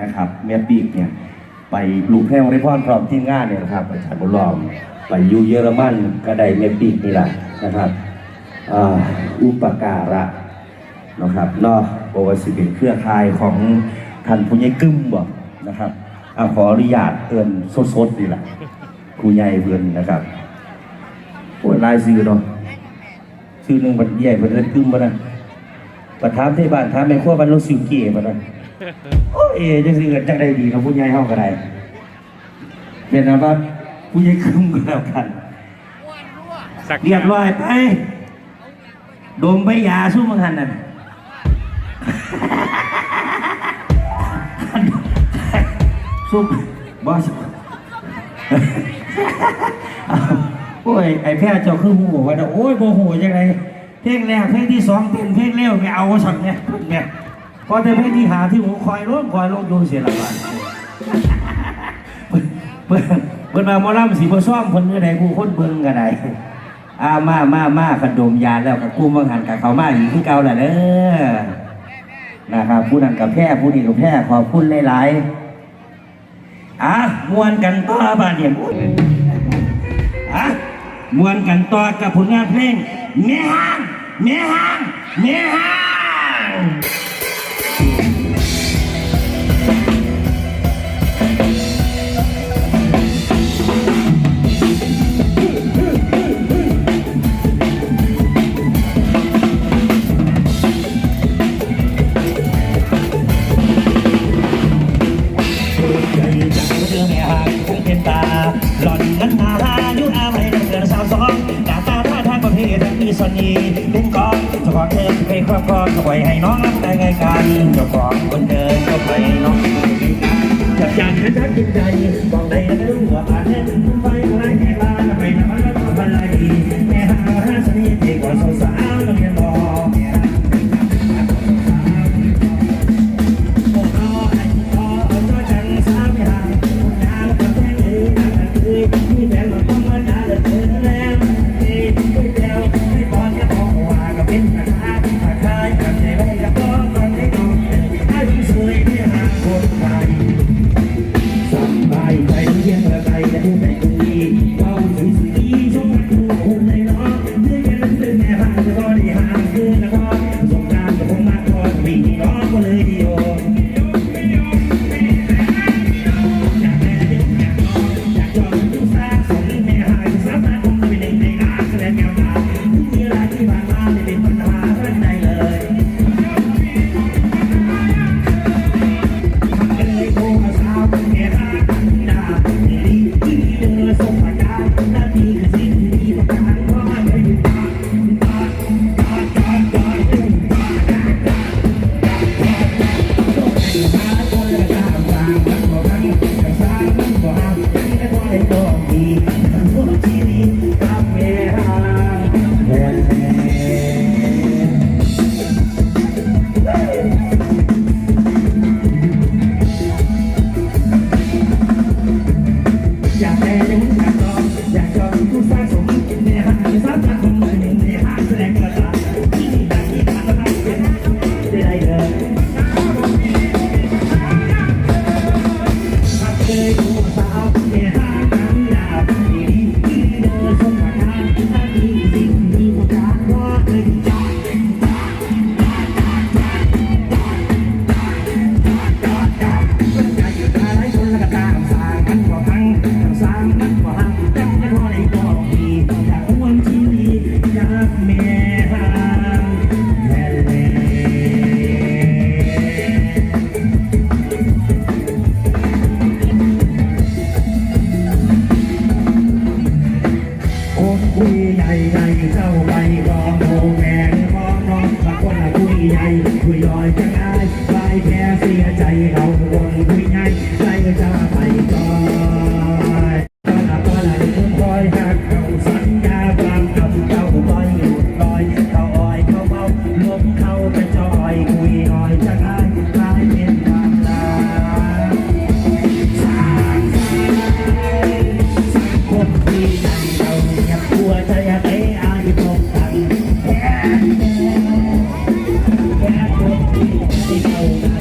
นะครับแม่ปีกเนี่ยไปปลูกแพร่วริพรพร้อมทีมงานเนี่ยนะครับอาจารย์บุญล้อมไปอยู่เยอรมันก็ได้แม่ปีกนี่แหละนะครับอุปการะนะครับนาะโอวาสิเป็นเครือข่ายของท่านผู้ใหญ่กึมบอกนะครับอขออนุญาตเอินสดๆนี่แหละครูใหญ่เพื่อนนะครับโอ้ยลายซื้อเนาะชื่อหนึ่งบันใหญ่เพื่อนกึมมานะประทับที่บ้านท้าแม่ขั้วบ้านโลสิวเก๋มานะ โอ้ยจังสิเอินจังได้ดีเนาะผู้ใหญ่เฮาก็ได้เป็นนะว่าผู้ใหญ่คึมก็แล้วกันสักเรียบร้อยไปดมไปยาสู้มังหันนั่นสู้บอสโอ้ย ไอ้แพทย์เจ้าคือหูว่าโอ้ยโมโหจังไรเพลงแรกเพลงที่สองเป็นเพลงเร็วไม่เอาสักเนี่ยเนี่ย พอแต่เพลงที่หาที่หูคอยร้องคอยร้องดูเสียละบาทเพิ่นเพิ่นเพิ่นมาหมอลำสีบ่ซ่อมเพิ่นเมื่อใดผู้คนเบิ่งก็ได้อามามามาขนมยาแล้วกับกูมังหันกับเขามาอีกคือเก่าแหละเด้อนะครับผู้นั้นกับแพ้ผู้นี้กับแพ้ขอบคุณหลายๆอะมวนกันต่อบ้านเนี่ยอะมวนกันต่อกับผลงานเพลงเมียหางเมียหางเมียหาง ครอบครองก็ปล่อยให้น้องรับได้ไงกันเจ้าของคนเดินก็ไปน้องจับจานนะจักจินใจบอกได้นะรู้ว่าอาจจะไปอะไรแค่ลาไปนะมันก็ทำอะไรแม่หาหาสนิท อย แค่